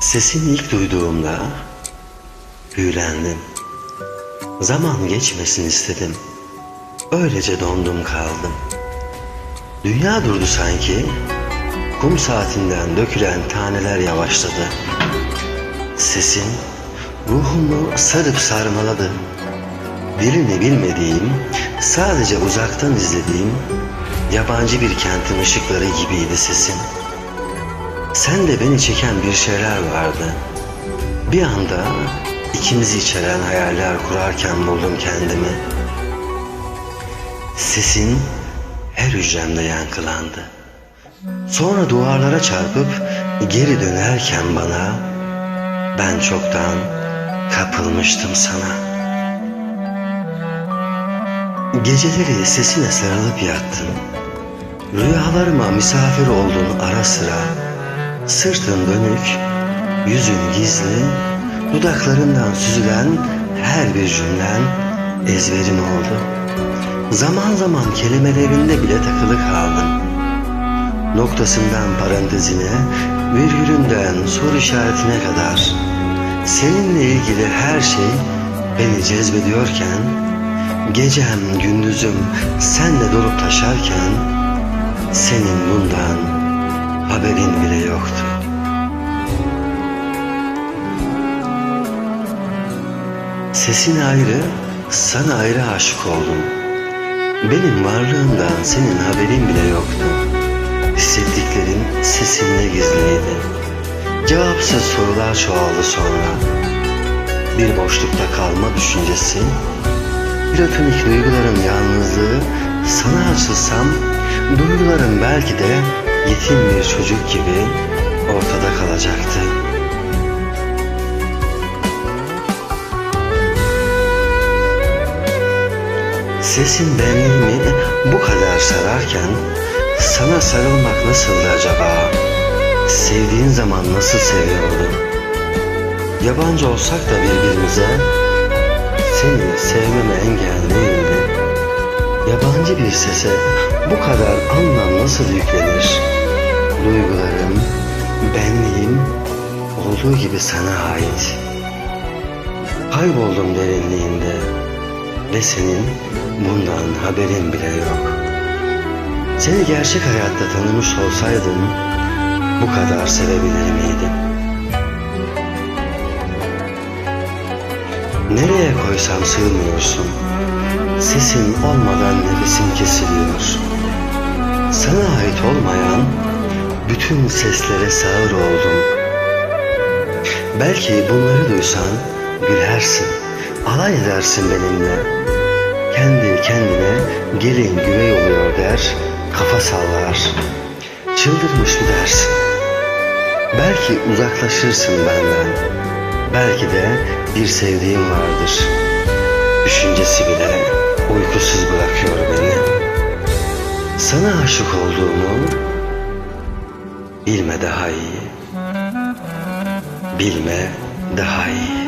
Sesini ilk duyduğumda büyülendim. Zaman geçmesin istedim. Öylece dondum kaldım. Dünya durdu sanki. Kum saatinden dökülen taneler yavaşladı. Sesin ruhumu sarıp sarmaladı. Dilini bilmediğim, sadece uzaktan izlediğim yabancı bir kentin ışıkları gibiydi sesin. Sen de beni çeken bir şeyler vardı. Bir anda ikimizi içeren hayaller kurarken buldum kendimi. Sesin her hücremde yankılandı. Sonra duvarlara çarpıp geri dönerken bana ben çoktan kapılmıştım sana. Geceleri sesine sarılıp yattım. Rüyalarıma misafir oldun ara sıra. Sırtın dönük, yüzün gizli, dudaklarından süzülen her bir cümlen ezberim oldu. Zaman zaman kelimelerinde bile takılı kaldım. Noktasından parantezine, virgülünden soru işaretine kadar seninle ilgili her şey beni cezbediyorken, gecem gündüzüm senle dolup taşarken senin bundan haberin bile yoktu. Sesin ayrı, sana ayrı aşık oldum. Benim varlığımdan senin haberin bile yoktu. Hissettiklerin sesinde gizliydi. Cevapsız sorular çoğaldı sonra. Bir boşlukta kalma düşüncesi, platonik duyguların yalnızlığı, sana açılsam duygularım belki de yetim bir çocuk gibi ortada kalacaktı. Sesin benliğimi bu kadar sararken sana sarılmak nasıldı acaba? Sevdiğin zaman nasıl seviyordun? Yabancı olsak da birbirimize seni sevmeme engel değildi. Yabancı bir sese bu kadar anlam nasıl yüklenir? Duygularım, benliğim olduğu gibi sana ait. Kayboldum derinliğinde ve senin bundan haberin bile yok. Seni gerçek hayatta tanımış olsaydım bu kadar sevebilir miydim? Nereye koysam sığmıyorsun. Sesin olmadan nefesim kesiliyor. Sana ait olmayan bütün seslere sağır oldum. Belki bunları duysan gülersin, alay edersin benimle. Kendi kendine gelin güvey oluyor der, kafa sallar. Çıldırmış mı dersin? Belki uzaklaşırsın benden. Belki de bir sevdiğim vardır. Düşüncesi bile uykusuz bırakıyor beni. Sana aşık olduğumu bilme daha iyi. Bilme daha iyi.